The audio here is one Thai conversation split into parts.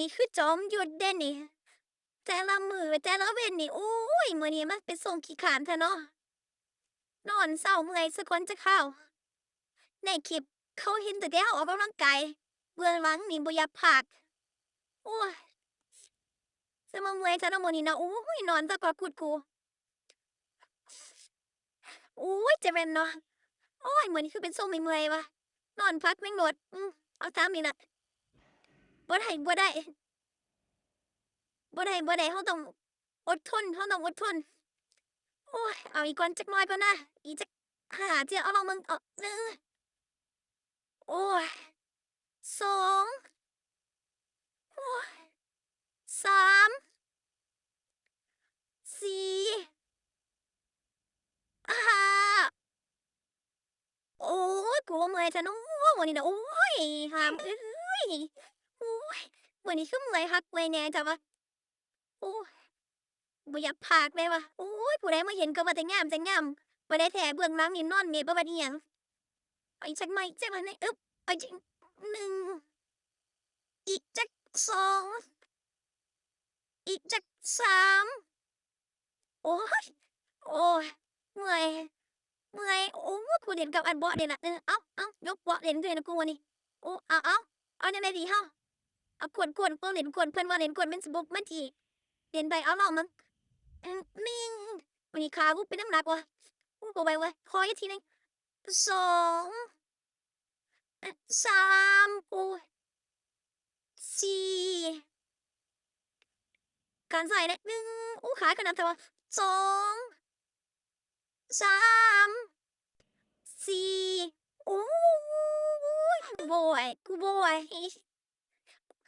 นี่คือจอมหยุดเด่นนี่ แต่ละมือแต่ละเว้นนี่โอ้ยมื้อนี้มันเป็นส่งขี้ขานแท้เนาะนอนเศร้าเมื่อยสักคนจะเข้า ในคลิปเขาเห็นแต่เดียวออกกำลังกายเบื้องหลังนี่บ่อยากพากโอ้ยสมาเมื่อยแท้เนาะมือนี้นะโอ้ยนอนซะกว่ากุดกูโอ้ยจะเป็นเนาะโอ้ยมือนี้คือเป็นทรงเมื่อยวะนอนพักแม่งโลดอืมเอาตามนี่ล่ะ บ่ได้บ่ได้บ่ได้บ่ได้เราต้องอดทนเราต้องอดทนโอ้ยเอาอีกก่อนจักน่อยก่อนะอีจักหาเที่ยวเอาลองมึงเอาหนึ่งโอ้ยสองโอ้ยสามสี่ห้าโอ้ยกูว่าเมื่อยจะน้อวันนี้นะโอ้ยหามเอ้ย อ้ยวันนี้คือเมื่อยฮักเมื่อยแน่จ้ะวะโอ้ยบ่อยากพากเลยวะโอ้ยผู้ใดมาเห็นก็ว่าแต่งามแต่งามบ่ได้แท้เบื้องหลังนี่นอนเมยบ่บัดอีหยังเอาอีกจักหน่อยจักหน่อยอึ๊บเอาอีกจักหนึ่งอีกจักสองอีกจักสามโอ้ยโอ้ยเมื่อยเมื่อยโอ้ยกูเด่นกับอันเบาะเด่นละเออเอาเอ้ายกเบาะเด่นด้วยนะกูวันนี้โอ้เอาเอาเอาในไหนดีเฮา เอาขวนขวนเพิ่นเล่นขวนเพิ่อนว่าเล่นขวนเป็นสบุกมันทีเล่นไปเอาลองมึงอืมนิ่งวันนี้ขากูเป็นน้ำหนักว่ะกูก็ไปว้ยขออีกทีนึงสองสามโอ้ยสี่การใส่เนี่ยหนึ่งอู้ขากันนับแต่ว่าสองสามสี่โอ้ยโบอยกูโบย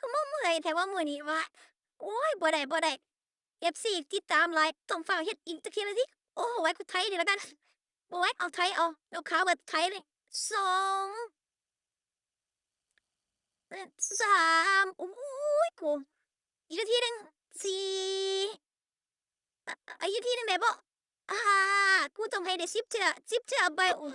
คือมาเมื่อยแต่ว่ามือนี้วะโอ้ยบ่ได้บ่ได้เอฟซีติดตามไลฟ์ต้องฟังเฮ็ดอีกตะเคียนละทีโอ้ไว้กูไทยนี่แล้วกันบ่ไว้เอาไทยเอาเอาขาเบิดไทยเลยสองสามโอ้ยกูอีกนาทีหนึ่งสี่อะอะอีกทีหนึ่งได้บ่อ่ากูต้องให้ได้สิบเทื่อสิบเทื่อไปโอ้